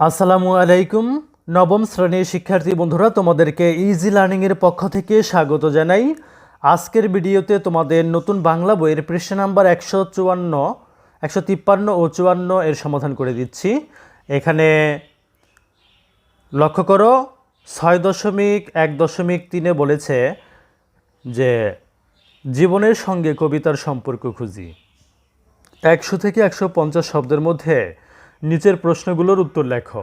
আসসালামু আলাইকুম। নবম শ্রেণির শিক্ষার্থী বন্ধুরা, তোমাদেরকে ইজি লার্নিংয়ের পক্ষ থেকে স্বাগত জানাই। আজকের ভিডিওতে তোমাদের নতুন বাংলা বইয়ের পৃষ্ঠা নাম্বার একশো চুয়ান্ন, একশো তিপ্পান্ন ও চুয়ান্ন এর সমাধান করে দিচ্ছি। এখানে লক্ষ্য করো, ছয় দশমিক এক দশমিক তিনে বলেছে যে, জীবনের সঙ্গে কবিতার সম্পর্ক খুঁজি। একশো থেকে একশো পঞ্চাশ শব্দের মধ্যে নিচের প্রশ্নগুলোর উত্তর লেখো।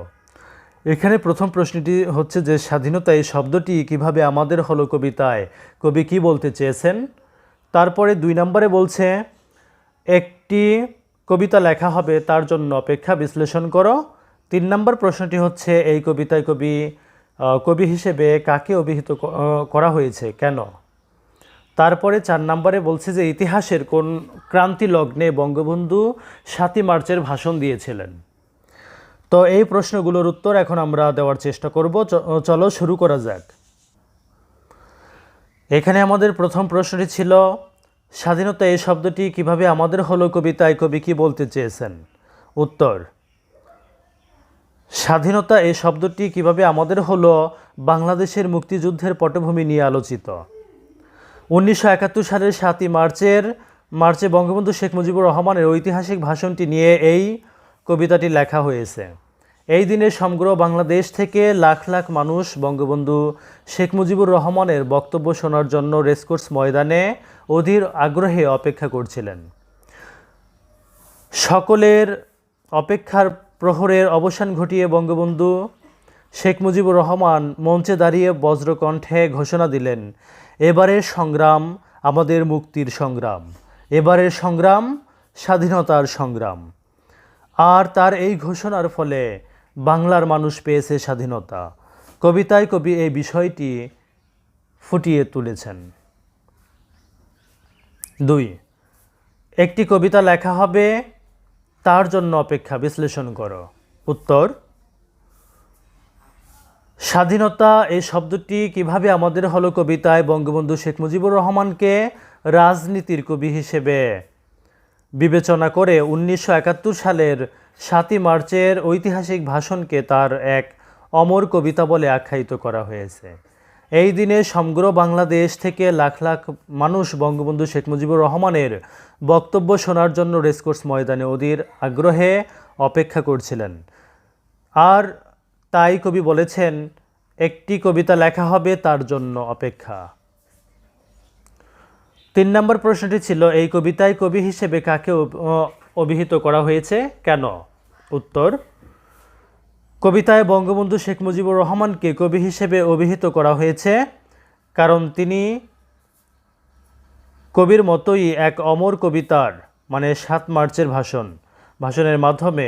এখানে প্রথম প্রশ্নটি হচ্ছে যে স্বাধীনতা এই শব্দটি কীভাবে আমাদের হলো কবিতায়? কবি কি বলতে চেয়েছেন? তারপরে দুই নম্বরে বলছে, একটি কবিতা লেখা হবে, তার জন্য অপেক্ষা বিশ্লেষণ করো। তিন নম্বর প্রশ্নটি হচ্ছে, এই কবিতায় কবি কবি হিসেবে কাকে অভিহিত করা হয়েছে? কেন? তারপরে চার নম্বরে বলছে যে, ইতিহাসের কোন ক্রান্তি লগ্নে বঙ্গবন্ধু সাতই মার্চের ভাষণ দিয়েছিলেন। তো এই প্রশ্নগুলোর উত্তর এখন আমরা দেওয়ার চেষ্টা করব। চলো শুরু করা যাক। এখানে আমাদের প্রথম প্রশ্নটি ছিল, স্বাধীনতা এই শব্দটি কীভাবে আমাদের হলো কবিতায় কবি কি বলতে চেয়েছেন? উত্তর, স্বাধীনতা এই শব্দটি কীভাবে আমাদের হলো বাংলাদেশের মুক্তিযুদ্ধের পটভূমি নিয়ে আলোচিত। উনিশশো একাত্তর সালের সাতই মার্চের, মার্চে বঙ্গবন্ধু শেখ মুজিবুর রহমানের ঐতিহাসিক ভাষণটি নিয়ে এই কবিতাটি লেখা হয়েছে। এই দিনে সমগ্র বাংলাদেশ থেকে লাখ লাখ মানুষ বঙ্গবন্ধু শেখ মুজিবুর রহমানের বক্তব্য শোনার জন্য রেসকোর্স ময়দানে অধীর আগ্রহে অপেক্ষা করছিলেন। সকলের অপেক্ষার প্রহরের অবসান ঘটিয়ে বঙ্গবন্ধু শেখ মুজিবুর রহমান মঞ্চে দাঁড়িয়ে বজ্রকণ্ঠে ঘোষণা দিলেন এবারের সংগ্রাম আমাদের মুক্তির সংগ্রাম, এবারের সংগ্রাম স্বাধীনতার সংগ্রাম। আর তার এই ঘোষণার ফলে বাংলার মানুষ পেয়েছে স্বাধীনতা। কবিতায় কবি এই বিষয়টি ফুটিয়ে তুলেছেন। দুই, একটি কবিতা লেখা হবে, তার জন্য অপেক্ষা বিশ্লেষণ করো। উত্তর, স্বাধীনতা এই শব্দটি কীভাবে আমাদের হলো কবিতায় বঙ্গবন্ধু শেখ মুজিবুর রহমানকে রাজনীতির কবি হিসেবে বিবেচনা করে উনিশশো একাত্তর সালের সাতই মার্চের ঐতিহাসিক ভাষণকে তার এক অমর কবিতা বলে আখ্যায়িত করা হয়েছে। এই দিনে সমগ্র বাংলাদেশ থেকে লাখ লাখ মানুষ বঙ্গবন্ধু শেখ মুজিবুর রহমানের বক্তব্য শোনার জন্য রেসকোর্স ময়দানে অধীর আগ্রহে অপেক্ষা করছিলেন। আর তাই কবি বলেছেন, একটি কবিতা লেখা হবে তার জন্য অপেক্ষা। তিন নম্বর প্রশ্নটি ছিল, এই কবিতায় কবি হিসেবে কাকে অভিহিত করা হয়েছে? কেন? উত্তর, কবিতায় বঙ্গবন্ধু শেখ মুজিবুর রহমানকে কবি হিসেবে অভিহিত করা হয়েছে, কারণ তিনি কবির মতোই এক অমর কবিতার মানে সাত মার্চের ভাষণ, ভাষণের মাধ্যমে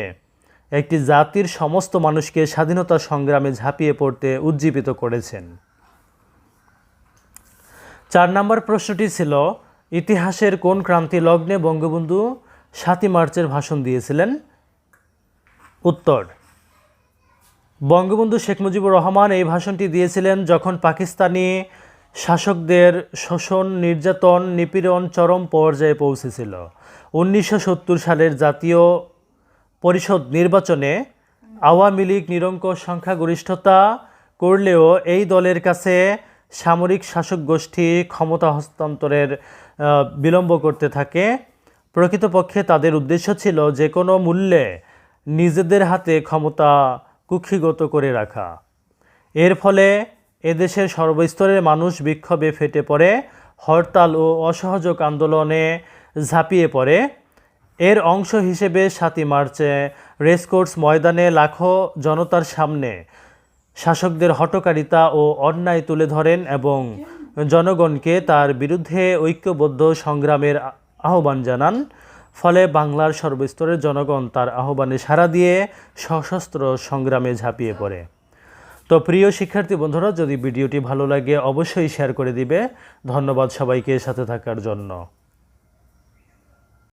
একটি জাতির সমস্ত মানুষকে স্বাধীনতা সংগ্রামে ঝাঁপিয়ে পড়তে উজ্জীবিত করেছেন। চার নম্বর প্রশ্নটি ছিল, ইতিহাসের কোন ক্রান্তি লগ্নে বঙ্গবন্ধু সাতই মার্চের ভাষণ দিয়েছিলেন? উত্তর, বঙ্গবন্ধু শেখ মুজিবুর রহমান এই ভাষণটি দিয়েছিলেন যখন পাকিস্তানি শাসকদের শোষণ, নির্যাতন, নিপীড়ন চরম পর্যায়ে পৌঁছেছিল। উনিশশো সত্তর সালের জাতীয় পরিষদ নির্বাচনে আওয়ামী লীগ নিরঙ্কুশ সংখ্যাগরিষ্ঠতা করলেও এই দলের কাছে সামরিক শাসক গোষ্ঠী ক্ষমতা হস্তান্তরের বিলম্ব করতে থাকে। প্রকৃতপক্ষে তাদের উদ্দেশ্য ছিল যে কোনো মূল্যে নিজেদের হাতে ক্ষমতা কুক্ষিগত করে রাখা। এর ফলে এদেশের সর্বস্তরের মানুষ বিক্ষোভে ফেটে পড়ে, হরতাল ও অসহযোগ আন্দোলনে ঝাঁপিয়ে পড়ে। এর অংশ হিসেবে সাতই মার্চে রেসকোর্স ময়দানে লাখো জনতার সামনে শাসকদের হটকারিতা ও অন্যায় তুলে ধরেন এবং জনগণকে তার বিরুদ্ধে ঐক্যবদ্ধ সংগ্রামের আহ্বান জানান। ফলে বাংলার সর্বস্তরের জনগণ তার আহ্বানে সাড়া দিয়ে সশস্ত্র সংগ্রামে ঝাঁপিয়ে পড়ে। তো প্রিয় শিক্ষার্থী বন্ধুরা, যদি ভিডিওটি ভালো লাগে, অবশ্যই শেয়ার করে দিবে। ধন্যবাদ সবাইকে সাথে থাকার জন্য।